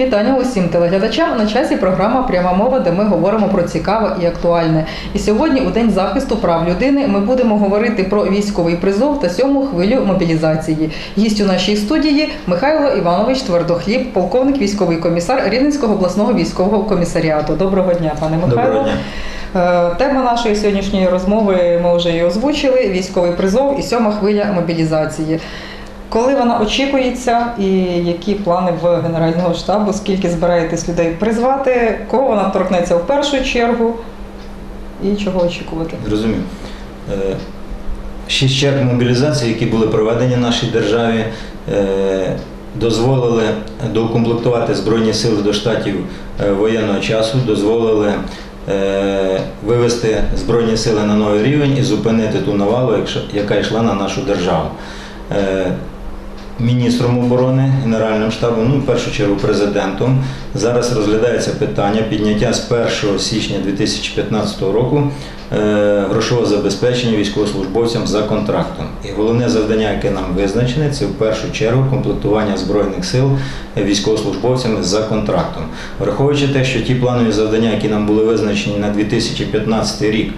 Вітання усім телеглядачам. На часі програма Пряма мова, де ми говоримо про цікаве і актуальне. І сьогодні, у день захисту прав людини, ми будемо говорити про військовий призов та сьому хвилю мобілізації. Гість у нашій студії Михайло Іванович Твердохліб, полковник військовий комісар Рівненського обласного військового комісаріату. Доброго дня, пане Михайло. Доброго дня. Е, Тема нашої сьогоднішньої розмови ми вже її озвучили: військовий призов і сьома хвиля мобілізації. Коли вона очікується, і які плани в Генерального штабу, скільки збираєтесь людей призвати, кого вона торкнеться в першу чергу і чого очікувати? Зрозумів. Е, Шість черг мобілізації, які були проведені в нашій державі, е, дозволили доукомплектувати Збройні сили до штатів е, воєнного часу, дозволили е, вивести Збройні сили на новий рівень і зупинити ту навалу, яка йшла на нашу державу. Міністром оборони, Генеральним штабом, ну в першу чергу президентом. Зараз розглядається питання підняття з 1 січня 2015 року е, грошового забезпечення військовослужбовцям за контрактом. І головне завдання, яке нам визначене, це в першу чергу комплектування збройних сил військовослужбовцями за контрактом. Враховуючи те, що ті планові завдання, які нам були визначені на 2015 рік.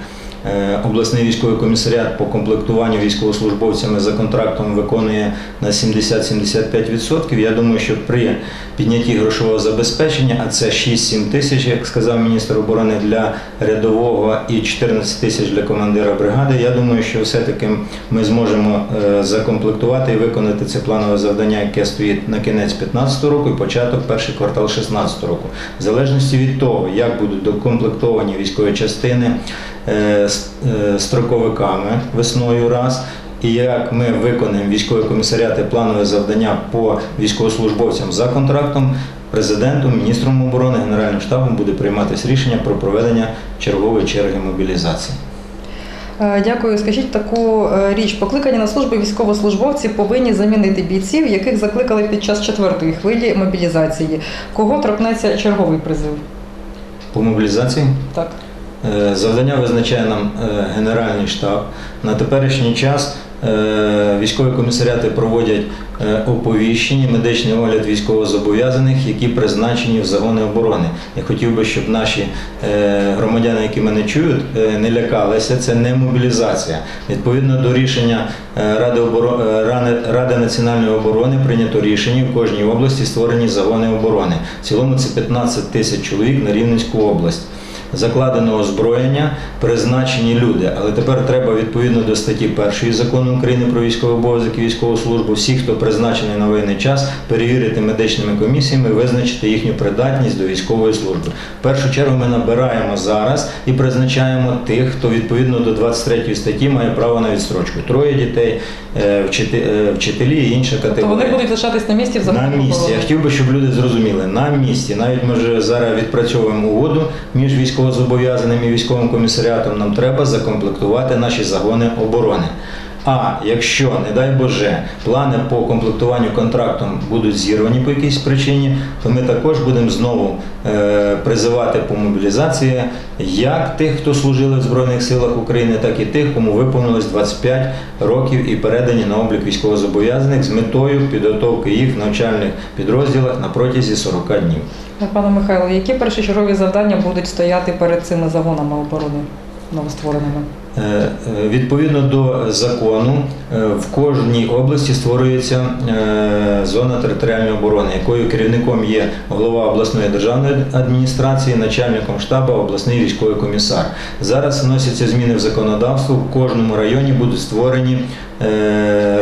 Е, Обласний військовий комісаріат по комплектуванню військовослужбовцями за контрактом виконує на 70-75%. Я думаю, що при піднятті грошового забезпечення, а це 6-7 тисяч, як сказав міністр оборони для рядового і 14 тисяч для командира бригади. Я думаю, що все-таки ми зможемо е, закомплектувати і виконати це планове завдання, яке стоїть на кінець 2015 року і початок перший квартал 2016 року. В залежності від того, як будуть докомплектовані військові частини строковиками весною раз. І як ми виконаємо військові комісаріати планове завдання по військовослужбовцям за контрактом, президентом, міністром оборони, генеральним штабом буде прийматися рішення про проведення чергової черги мобілізації. Е, Дякую. Скажіть таку е, річ: покликані на службу військовослужбовці повинні замінити бійців, яких закликали під час четвертої хвилі мобілізації. Кого торкнеться черговий призив? По мобілізації Так. Е, Завдання визначає нам е, Генеральний штаб. На теперішній час е, військові комісаріати проводять оповіщення, медичний огляд військовозобов'язаних, які призначені в загони оборони. Я хотів би, щоб наші громадяни, які мене чують, не лякалися. Це не мобілізація. Відповідно до рішення Ради, оборо- Ради- Ради національної оборони прийнято рішення в кожній області створені загони оборони. В цілому це 15 тисяч чоловік на Рівненську область закладеного озброєння призначені люди. Але тепер треба відповідно до статті 1 закону України про військовий обов'язок і військову службу, всіх, хто призначений на воєнний час, перевірити медичними комісіями, визначити їхню придатність до військової служби. В першу чергу ми набираємо зараз і призначаємо тих, хто відповідно до 23 статті має право на відстрочку. Троє дітей, е, е, вчителі і інша То категорія. вони будуть лишатись на місці в На місці. Я хотів би, щоб люди зрозуміли. На місці. Навіть ми вже зараз відпрацьовуємо угоду між військовозобов'язаним і військовим комісаріатом. Нам треба закомплектувати наші загони оборони. А якщо, не дай Боже, плани по комплектуванню контрактом будуть зірвані по якійсь причині, то ми також будемо знову е, призивати по мобілізації як тих, хто служили в Збройних силах України, так і тих, кому виповнилось 25 років і передані на облік військовозобов'язаних з метою підготовки їх в навчальних підрозділах на протязі 40 днів. Пане Михайло, які першочергові завдання будуть стояти перед цими загонами оборони новоствореними? Е, е, Відповідно до закону, е, в кожній області створюється зона територіальної оборони, якою керівником є голова обласної державної адміністрації, начальником штабу обласний військовий комісар. Зараз вносяться зміни в законодавство. В кожному районі будуть створені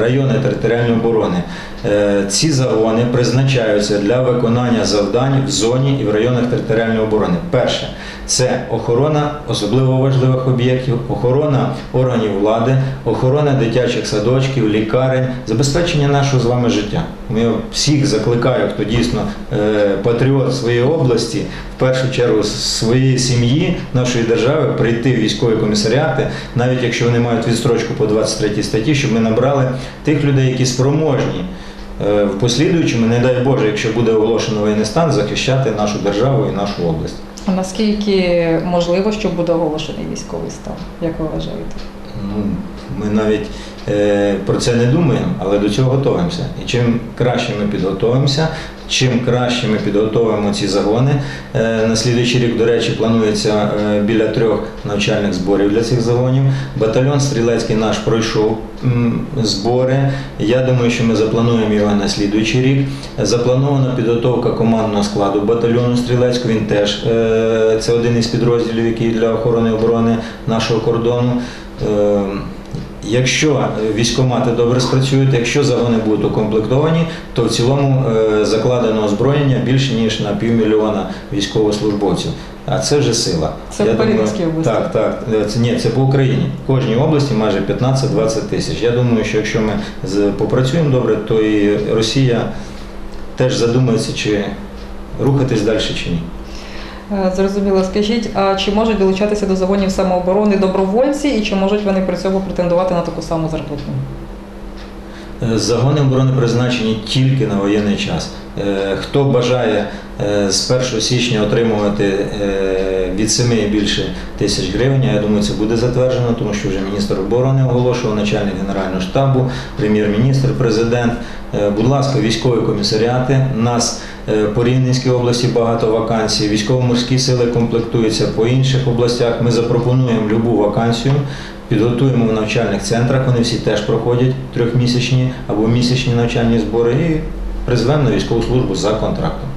райони територіальної оборони. Е, Ці загони призначаються для виконання завдань в зоні і в районах територіальної оборони. Перше це охорона особливо важливих об'єктів, охорона органів влади, охорона дитячих садочків, лікарень, забезпечення нашого з вами життя. Ми всіх закликаю, хто дійсно е, патріот своєї області, в першу чергу своєї сім'ї, нашої держави, прийти в військові комісаріати, навіть якщо вони мають відстрочку по 23 статті, щоб ми набрали тих людей, які спроможні. е, В послідуючому, не дай Боже, якщо буде оголошено воєнний стан, захищати нашу державу і нашу область. А наскільки можливо, що буде оголошений військовий стан? Як ви вважаєте? Ну, ми навіть про це не думаємо, але до цього готуємося. І чим краще ми підготуємося, чим краще ми підготовимо ці загони. Е, На слідуючий рік, до речі, планується е, біля трьох навчальних зборів для цих загонів. Батальйон стрілецький наш пройшов збори. Я думаю, що ми заплануємо його на слідуючий рік. Запланована підготовка командного складу батальйону стрілецького. Він теж е, це один із підрозділів, який для охорони оборони нашого кордону. Е, Якщо військомати добре спрацюють, якщо загони будуть укомплектовані, то в цілому е, закладено озброєння більше ніж на півмільйона військовослужбовців. А це вже сила. Це Я думаю- Поліській області? Так, так. Е, Це, ні, це по Україні. В кожній області майже 15-20 тисяч. Я думаю, що якщо ми попрацюємо добре, то і Росія теж задумається, чи рухатись далі чи ні. Е, Зрозуміло, скажіть, а чи можуть долучатися до загонів самооборони добровольці, і чи можуть вони при цьому претендувати на таку саму зарплатню? Е, Загони оборони призначені тільки на воєнний час. Е, Хто бажає з 1 січня отримувати від 7 і більше тисяч гривень, я думаю, це буде затверджено, тому що вже міністр оборони оголошував, начальник генерального штабу, прем'єр-міністр, президент. Будь ласка, військові комісаріати. Нас по Рівненській області багато вакансій. Військово-морські сили комплектуються по інших областях. Ми запропонуємо любу вакансію. Підготуємо в навчальних центрах, вони всі теж проходять трьохмісячні або місячні навчальні збори і призвемо на військову службу за контрактом.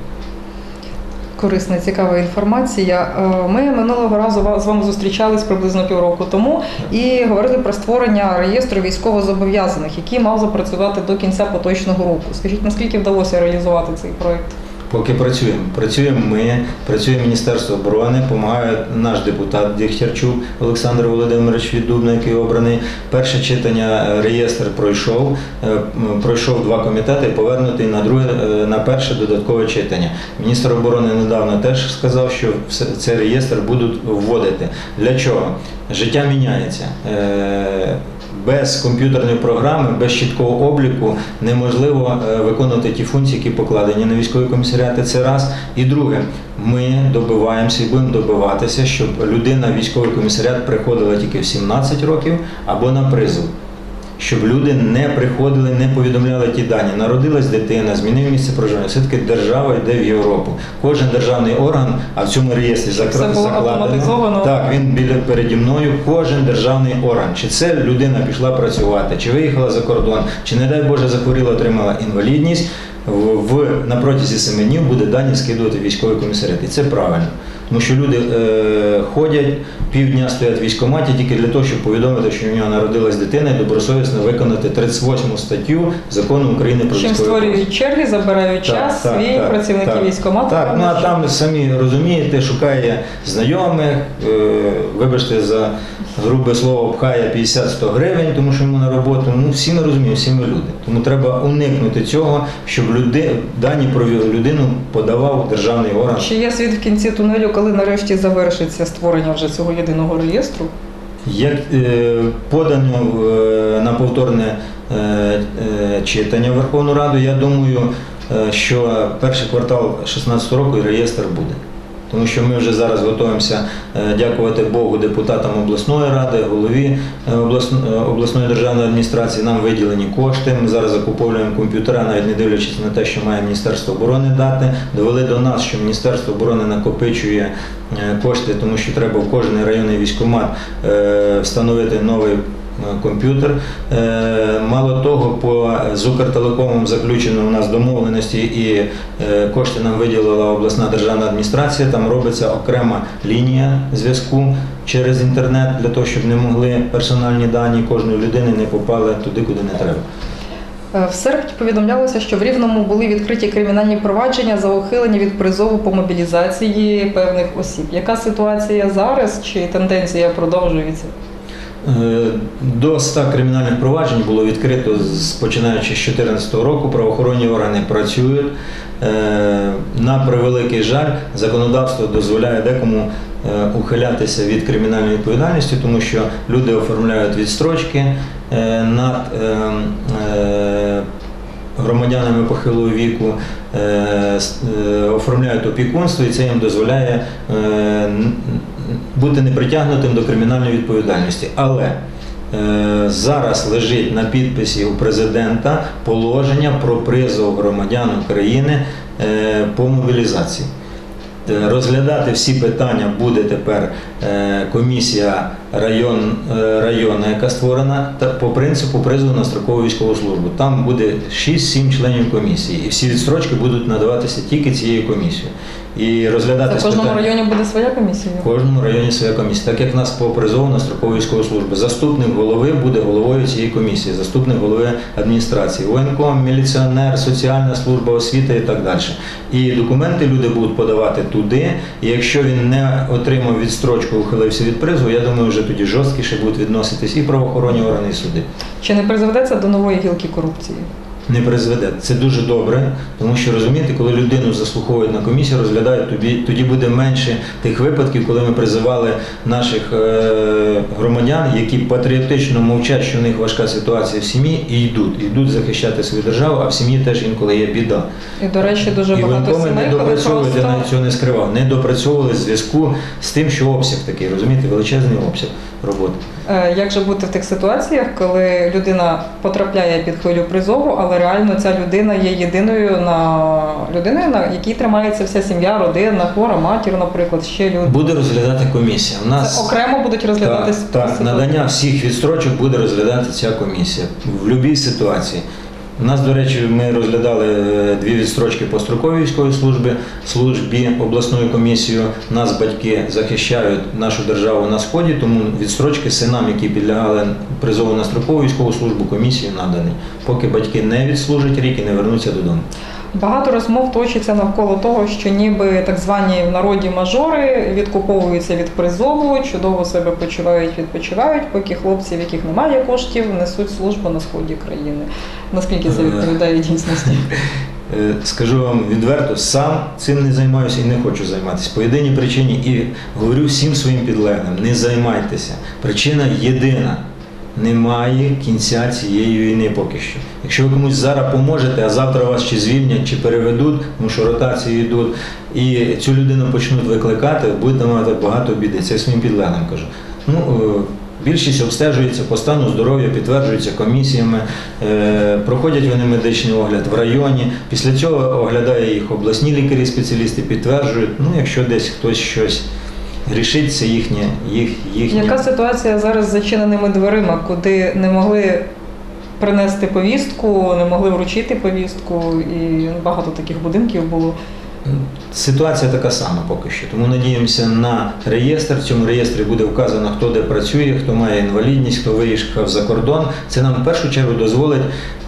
Корисна, цікава інформація. Е, Ми минулого разу з вами зустрічались приблизно півроку тому і говорили про створення реєстру військовозобов'язаних, який мав запрацювати до кінця поточного року. Скажіть, наскільки вдалося реалізувати цей проект? Поки працюємо. Працюємо ми, працює Міністерство оборони, допомагає наш депутат Дігтярчук Олександр Володимирович від Дубна, який обраний. Перше читання е, реєстр пройшов, е, пройшов два комітети, повернутий на друге, е, на перше додаткове читання. Міністр оборони недавно теж сказав, що цей реєстр будуть вводити. Для чого? Життя міняється. Без комп'ютерної програми, без чіткого обліку неможливо е, виконувати ті функції, які покладені на військові комісаріати. Це раз. І друге, ми добиваємося і будемо добиватися, щоб людина військовий комісаріат приходила тільки в 17 років або на призов. Щоб люди не приходили, не повідомляли ті дані. Народилась дитина, змінив місце проживання. Все-таки держава йде в Європу. Кожен державний орган, а в цьому реєстрі Все було закладено. Так, він біля переді мною. Кожен державний орган. Чи це людина пішла працювати, чи виїхала за кордон, чи не дай Боже захворіла, отримала інвалідність. В, в на протязі семи днів буде дані скидувати військовий комісаріат. І це правильно. Тому що люди е, ходять, півдня стоять в військкоматі тільки для того, щоб повідомити, що у нього народилась дитина і добросовісно виконати 38 статтю закону України про Чим створюють черги, забирають так, час, так, свій так, працівники так. військкомату. Так, ну а там самі розумієте, шукає знайомих, е, вибачте за грубе слово, пхає 50-100 гривень, тому що йому на роботу. Ну всі ми розуміємо, всі ми люди. Тому треба уникнути цього, щоб люди, дані про людину подавав державний орган. Чи є світ в кінці тунелю, коли нарешті завершиться створення вже цього єдиного реєстру? Як е, подано е, на повторне е, е, читання Верховну Раду, я думаю, е, що перший квартал 2016 року і реєстр буде. Тому що ми вже зараз готуємося, е, дякувати Богу, депутатам обласної ради, голові е, е, обласної державної адміністрації. Нам виділені кошти. Ми зараз закуповуємо комп'ютера, навіть не дивлячись на те, що має Міністерство оборони дати. Довели до нас, що Міністерство оборони накопичує кошти, тому що треба в кожний районний військкомат е, встановити новий комп'ютер. Е, Мало того, по з заключено у нас домовленості і е, кошти нам виділила обласна державна адміністрація. Там робиться окрема лінія зв'язку через інтернет для того, щоб не могли персональні дані кожної людини не попали туди, куди не треба. Е, В серпні повідомлялося, що в Рівному були відкриті кримінальні провадження за ухилення від призову по мобілізації певних осіб. Яка ситуація зараз чи тенденція продовжується? Е, До 100 кримінальних проваджень було відкрито починаючи з 2014 року. Правоохоронні органи працюють. Е, На превеликий жаль, законодавство дозволяє декому е, ухилятися від кримінальної відповідальності, тому що люди оформляють відстрочки над е, е, громадянами похилого віку, оформляють опікунство, і це їм дозволяє бути непритягнутим до кримінальної відповідальності. Але е, зараз лежить на підписі у президента положення про призов громадян України е, по мобілізації. Е, Розглядати всі питання буде тепер комісія район, районна, яка створена по принципу призову на строкову військову службу. Там буде 6-7 членів комісії, і всі відстрочки будуть надаватися тільки цією комісією. І розглядати В кожному питання- районі буде своя комісія. в кожному районі своя комісія, так як в нас по призову на строкову військову службу. Заступник голови буде головою цієї комісії, заступник голови адміністрації, воєнком, міліціонер, соціальна служба, освіта і так далі. І документи люди будуть подавати туди. І якщо він не отримав відстрочку, ухилився від призову, я думаю, вже тоді жорсткіше будуть відноситись і правоохоронні органи, і суди. Чи не призведеться до нової гілки корупції? Не призведе. Це дуже добре, тому що розумієте, коли людину заслуховують на комісію, розглядають тобі, тоді буде менше тих випадків, коли ми призивали наших е, громадян, які патріотично мовчать, що в них важка ситуація в сім'ї, і йдуть, йдуть захищати свою державу, а в сім'ї теж інколи є біда. І, до речі, дуже багато сімей, не допрацьовували, я навіть цього не скривав, не допрацьовували в зв'язку з тим, що обсяг такий, розумієте, величезний обсяг роботи. Е, Як же бути в тих ситуаціях, коли людина потрапляє під хвилю призову, але реально ця людина є єдиною на людиною, на якій тримається вся сім'я, родина, хвора, матір, наприклад, ще люди. Буде розглядати комісія. У нас Це окремо будуть розглядати Так, так, надання всіх відстрочок буде розглядати ця комісія в будь-якій ситуації. У нас, до речі, ми розглядали е, дві відстрочки по строковій військовій службі, службі обласною комісією. Нас батьки захищають нашу державу на сході, тому відстрочки синам, які підлягали призову на строкову військову службу, комісії надані, поки батьки не відслужать рік і не вернуться додому. Багато розмов точиться навколо того, що ніби так звані в народі мажори відкуповуються від призову, чудово себе почувають, відпочивають, поки хлопці, в яких немає коштів, несуть службу на сході країни. Наскільки це відповідає дійсності? Е, Скажу вам відверто, сам цим не займаюся і не хочу займатися. По єдиній причині і говорю всім своїм підлеглим, не займайтеся. Причина єдина. Немає кінця цієї війни поки що. Якщо ви комусь зараз поможете, а завтра вас чи звільнять, чи переведуть, тому що ротації йдуть, і цю людину почнуть викликати, будете мати багато біди. Це своїм підлеглим кажу. Ну, е, Більшість обстежується по стану здоров'я, підтверджується комісіями, е, проходять вони медичний огляд в районі. Після цього оглядає їх обласні лікарі-спеціалісти, підтверджують. Ну, якщо десь хтось щось грішить, це їхнє, їх, їхнє. Яка ситуація зараз з зачиненими дверима, куди не могли принести повістку, не могли вручити повістку, і багато таких будинків було. Ситуація така сама поки що. Тому надіємося на реєстр. В цьому реєстрі буде вказано, хто де працює, хто має інвалідність, хто виїхав за кордон. Це нам в першу чергу дозволить,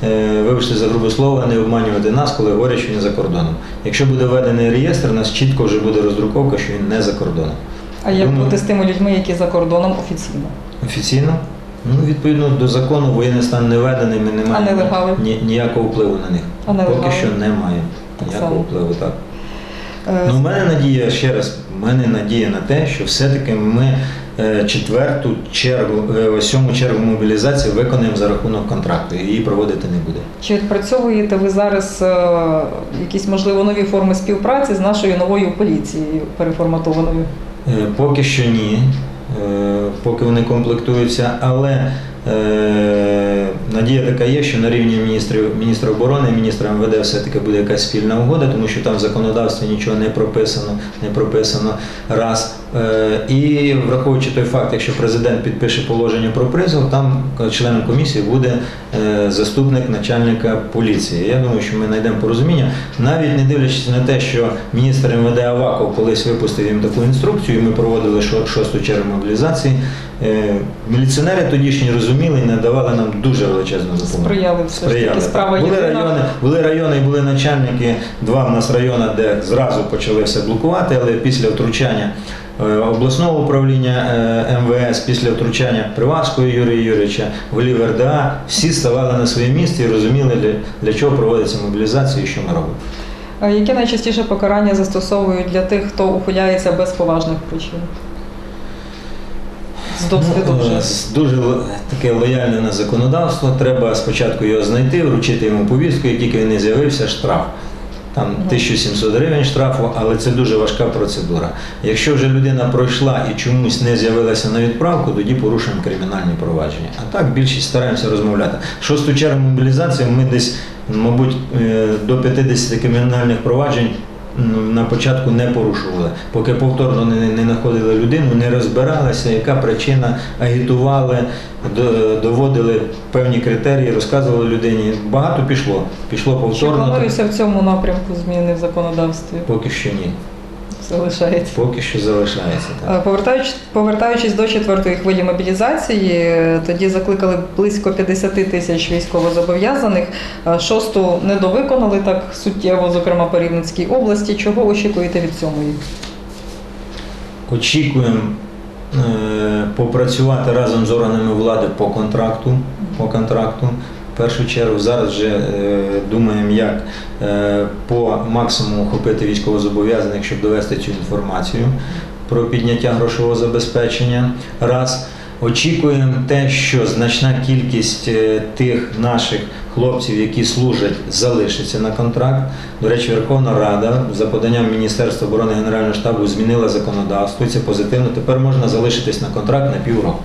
е, вибачте за грубе слово, не обманювати нас, коли говорять, що він за кордоном. Якщо буде введений реєстр, у нас чітко вже буде роздруковка, що він не за кордоном. А як Думаю- бути з тими людьми, які за кордоном офіційно? Офіційно? Ну, відповідно до закону, воєнний стан не введений, ми не А маємо нелегали? ні, ніякого впливу на них. А нелегали? Поки що немає Так ніякого само. впливу. Так. Е, Ну, у мене надія, ще раз, у мене надія на те, що все-таки ми е, четверту чергу, е, сьому чергу мобілізації виконаємо за рахунок контракту. Її проводити не буде. Чи відпрацьовуєте ви зараз е, якісь можливо нові форми співпраці з нашою новою поліцією переформатованою? Е, Поки що ні, е, поки вони комплектуються, але е, надія така є, що на рівні міністрів, міністра оборони, міністра МВД все-таки буде якась спільна угода, тому що там в законодавстві нічого не прописано, не прописано раз. Е, І враховуючи той факт, якщо президент підпише положення про призов, там членом комісії буде е, заступник начальника поліції. Я думаю, що ми знайдемо порозуміння, навіть не дивлячись на те, що міністр МВД Аваков колись випустив їм таку інструкцію, і ми проводили шосту чергу мобілізації. Е, Міліціонери тодішні розуміли і надавали нам дуже величезну допомогу. Сприяли все ж таки справа були єдина. райони, були райони і були начальники, два в нас райони, де зразу почали все блокувати, але після втручання е, обласного управління е, МВС, після втручання Приватського Юрія Юрійовича, голів РДА, всі ставали на своє місце і розуміли, для, чого проводиться мобілізація і що ми робимо. Яке найчастіше покарання застосовують для тих, хто ухиляється без поважних причин? З досвіду Ну, вже. е, Дуже таке лояльне на законодавство. Треба спочатку його знайти, вручити йому повістку, і тільки він не з'явився, штраф. Там 1700 гривень штрафу, але це дуже важка процедура. Якщо вже людина пройшла і чомусь не з'явилася на відправку, тоді порушуємо кримінальні провадження. А так більшість стараємося розмовляти. Шосту чергу мобілізації ми десь, мабуть, е, до 50 кримінальних проваджень на початку не порушували, поки повторно не, не знаходили людину, не розбиралися, яка причина, агітували, доводили певні критерії, розказували людині. Багато пішло. Пішло Чи планується в цьому напрямку зміни в законодавстві? Поки що ні. Залишається. Поки що залишається так. Повертаючись, повертаючись до четвертої хвилі мобілізації, е, тоді закликали близько 50 тисяч військовозобов'язаних. Шосту не довиконали так суттєво, зокрема по Рівненській області. Чого очікуєте від сьомої? Очікуємо е, попрацювати разом з органами влади по контракту. По контракту. В першу чергу зараз вже е, думаємо, як е, по максимуму охопити військовозобов'язаних, щоб довести цю інформацію про підняття грошового забезпечення. Раз. Очікуємо те, що значна кількість е, тих наших хлопців, які служать, залишиться на контракт. До речі, Верховна Рада за поданням Міністерства оборони Генерального штабу змінила законодавство. Це позитивно. Тепер можна залишитись на контракт на півроку.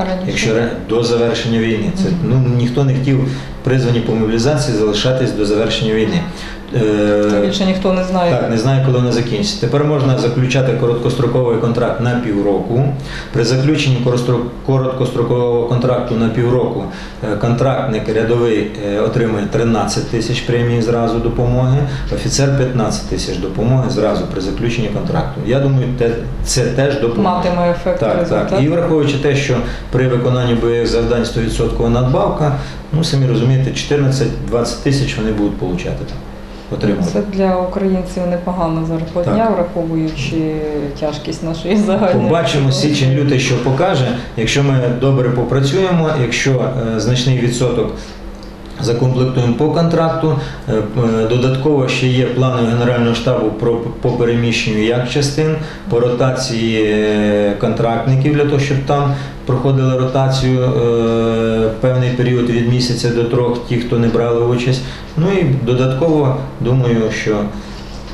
А раніше? Якщо до завершення війни, це ну ніхто не хотів призвані по мобілізації залишатись до завершення війни. Е, Більше ніхто не знає. так, не знаю, коли вона закінчиться. Тепер можна заключати короткостроковий контракт на півроку. При заключенні короткострокового контракту на півроку е, контрактник рядовий е, отримує 13 тисяч премії зразу допомоги, офіцер 15 тисяч допомоги зразу при заключенні контракту. Я думаю, це теж допоможе. Матиме ефект Так, результат. так. І враховуючи те, що при виконанні бойових завдань 100% надбавка, ну самі розумієте, 14-20 тисяч вони будуть получати там. Отримувати. Це для українців непогано зарплатня, враховуючи тяжкість нашої загальної. Побачимо січень лютий, що покаже. Якщо ми добре попрацюємо, якщо е, значний відсоток закомплектуємо по контракту, е, додатково ще є плани Генерального штабу про по переміщенню як частин, по ротації е, контрактників для того, щоб там проходили ротацію е, певний період від місяця до трьох, ті, хто не брали участь. Ну і додатково думаю, що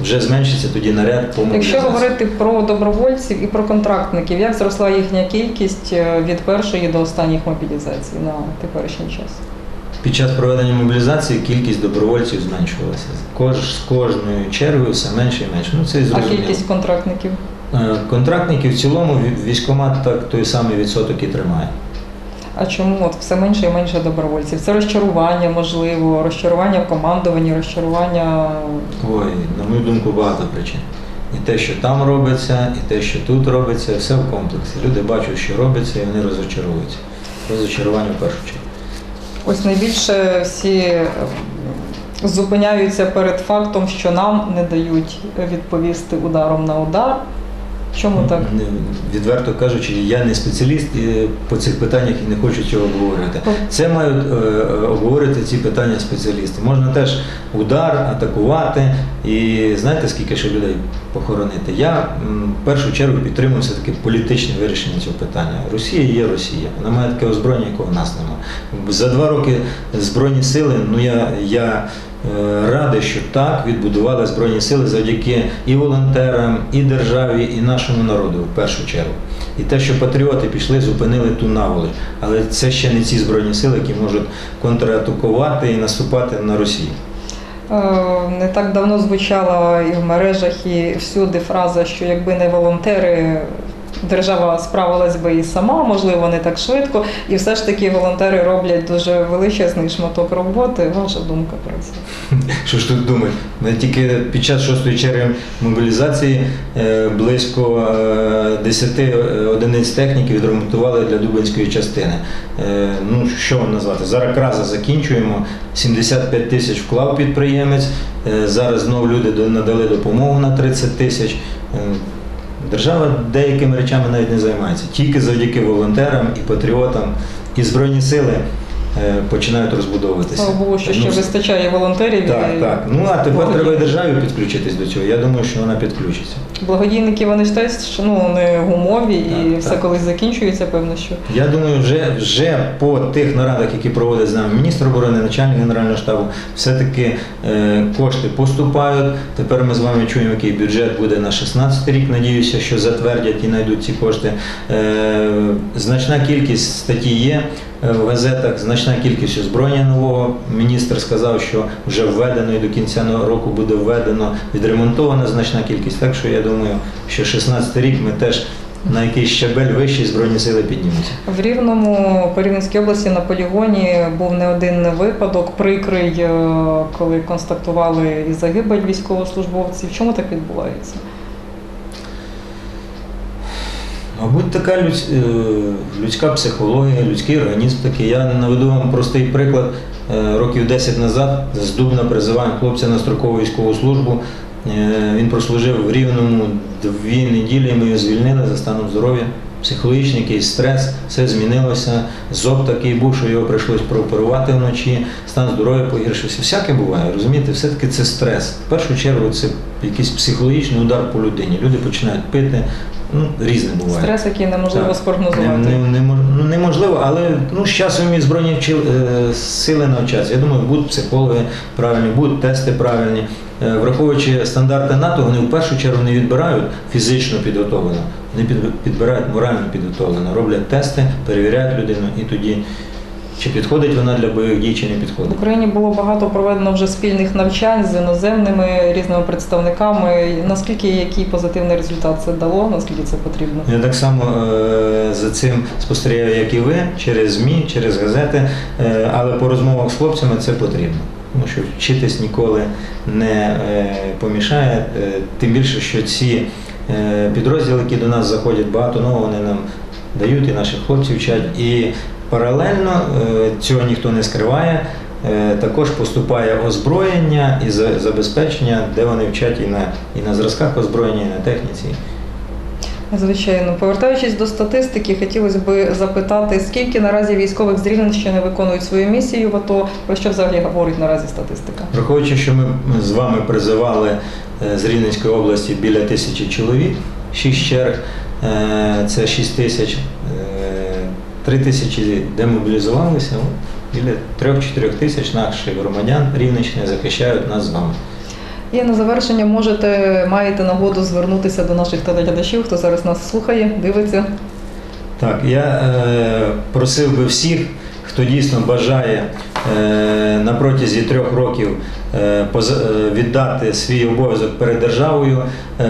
вже зменшиться тоді наряд по Якщо говорити про добровольців і про контрактників, як зросла їхня кількість е, від першої до останніх мобілізацій на теперішній час? Під час проведення мобілізації кількість добровольців зменшувалася. Кож, з кожною чергою все менше і менше. Ну це і А кількість контрактників? Е, Контрактників в цілому ві- військкомат так той самий відсоток і тримає. А чому от все менше і менше добровольців? Це розчарування, можливо, розчарування в командуванні, розчарування Ой, на мою думку, багато причин. І те, що там робиться, і те, що тут робиться, все в комплексі. Люди бачать, що робиться, і вони розочаровуються. Розочарування в першу чергу. Ось найбільше всі е, зупиняються перед фактом, що нам не дають відповісти ударом на удар. Чому так? Відверто кажучи, я не спеціаліст е, по цих питаннях і не хочу цього обговорювати. Це мають е, обговорити ці питання спеціалісти. Можна теж удар, атакувати. І знаєте, скільки ще людей похоронити? Я в першу чергу підтримую все-таки політичне вирішення цього питання. Росія є Росія. Вона має таке озброєння, якого в нас немає. За два роки Збройні сили, ну я. я Радий, що так відбудували Збройні сили завдяки і волонтерам, і державі, і нашому народу в першу чергу. І те, що патріоти пішли, зупинили ту наволоч. Але це ще не ці збройні сили, які можуть контратакувати і наступати на Росію. Е, Не так давно звучала і в мережах, і всюди фраза, що якби не волонтери, держава справилась би і сама, можливо, не так швидко. І все ж таки волонтери роблять дуже величезний шматок роботи. Ваша думка про це? Що ж тут думати? Ми тільки під час шостої черги мобілізації е, близько е, 10 одиниць техніки відремонтували для Дубинської частини. Е, Ну, що назвати? Зараз краза закінчуємо. 75 тисяч вклав підприємець. Е, Зараз знову люди надали допомогу на 30 тисяч. Держава деякими речами навіть не займається. Тільки завдяки волонтерам і патріотам і Збройні сили починають розбудовуватися. Слава Богу, що ще Ну, вистачає волонтерів. Так, і так. Ну а тепер треба і державі підключитись до цього. Я думаю, що вона підключиться. Благодійники вони ж теж ну, не гумові і Так, все колись закінчується, певно, що. Я думаю, вже, вже по тих нарадах, які проводить з нами міністр оборони, начальник генерального штабу, все-таки е, кошти поступають. Тепер ми з вами чуємо, який бюджет буде на 16 рік. Надіюся, що затвердять і знайдуть ці кошти. Е, значна кількість статті є е, в значна кількість озброєння нового. Міністр сказав, що вже введено і до кінця року буде введено, відремонтована значна кількість. Так що я думаю, що 16 рік ми теж на якийсь щабель вищий збройні сили піднімемося. В Рівному по Рівненській області на полігоні був не один випадок прикрий, е, коли констатували і загибель військовослужбовців. Чому так відбувається? Мабуть, така людсь- е, людська психологія, людський організм такий. Я наведу вам простий приклад. Е, Років 10 назад з Дубна призиваємо хлопця на строкову військову службу. Е, Він прослужив в Рівному дві неділі, ми його звільнили за станом здоров'я. Психологічний якийсь стрес, все змінилося. Зоб такий був, що його прийшлось прооперувати вночі, стан здоров'я погіршився. Всяке буває, розумієте, все-таки це стрес. В першу чергу це якийсь психологічний удар по людині. Люди починають пити, ну, різне буває. Стрес, який неможливо Так. спрогнозувати. Не, не, не, ну, неможливо, але ну, з часом і збройні е, сили навчаться. Я думаю, будуть психологи правильні, будуть тести правильні. Е, Враховуючи стандарти НАТО, вони в першу чергу не відбирають фізично підготовлено, вони підбирають морально підготовлено, роблять тести, перевіряють людину і тоді, чи підходить вона для бойових дій, чи не підходить? В. Україні було багато проведено вже спільних навчань з іноземними різними представниками. Наскільки який позитивний результат це дало? Наскільки це потрібно? Я так само е, за цим спостерігаю, як і ви, через ЗМІ, через газети, е, але по розмовах з хлопцями це потрібно. Тому що вчитись ніколи не е, помішає, тим більше, що ці підрозділи, які до нас заходять, багато нового вони нам дають, і наших хлопців вчать. І паралельно е, цього ніхто не скриває. е, Також поступає озброєння і забезпечення, де вони вчать і на, і на зразках озброєння, і на техніці. Звичайно, повертаючись до статистики, хотілося б запитати, скільки наразі військових з Рівненщини виконують свою місію в АТО, про що взагалі говорить наразі статистика? Враховуючи, що ми з вами призивали е, з Рівненської області біля тисячі чоловік, шість черг, це 6 тисяч, е, три тисячі демобілізувалися, от, біля 3-4 тисяч наших громадян Рівненщини захищають нас з вами. І на завершення можете маєте нагоду звернутися до наших телеглядачів, хто зараз нас слухає, дивиться. Так, я е, просив би всіх, хто дійсно бажає е, на протязі трьох років е, е, віддати свій обов'язок перед державою,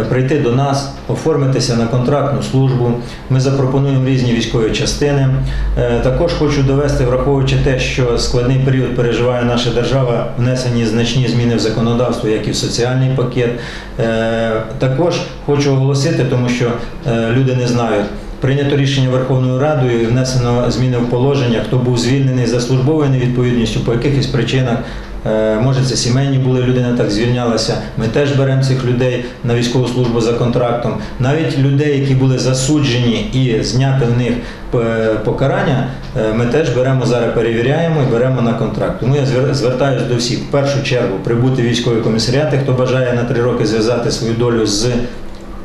прийти до нас, оформитися на контрактну службу. Ми запропонуємо різні військові частини. Також хочу довести, враховуючи те, що складний період переживає наша держава, внесені значні зміни в законодавство, як і в соціальний пакет. Також хочу оголосити, тому що люди не знають. Прийнято рішення Верховною Радою внесено зміни в положення, хто був звільнений за службовою невідповідністю по якихось причинах. е, Може, це сімейні були, людина так звільнялася. Ми теж беремо цих людей на військову службу за контрактом. Навіть людей, які були засуджені і зняти в них е, покарання, е, ми теж беремо зараз, перевіряємо і беремо на контракт. Тому я звертаюся до всіх. В першу чергу прибути військові комісаріати, хто бажає на три роки зв'язати свою долю з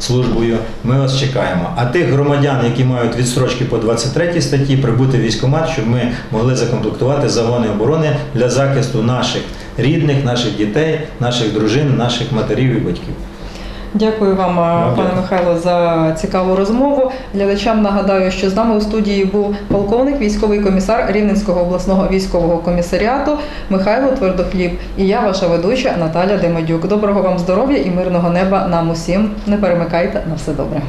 службою. Ми вас чекаємо. А тих громадян, які мають відстрочки по 23 статті, прибути в військкомат, щоб ми могли закомплектувати загони оборони для захисту наших рідних, наших дітей, наших дружин, наших матерів і батьків. Дякую вам, Дякую. пане. Михайло, за цікаву розмову. Глядачам нагадаю, що з нами у студії був полковник, військовий комісар Рівненського обласного військового комісаріату Михайло Твердохліб і я, ваша ведуча Наталя Демедюк. Доброго вам здоров'я і мирного неба нам усім. Не перемикайте на все добре.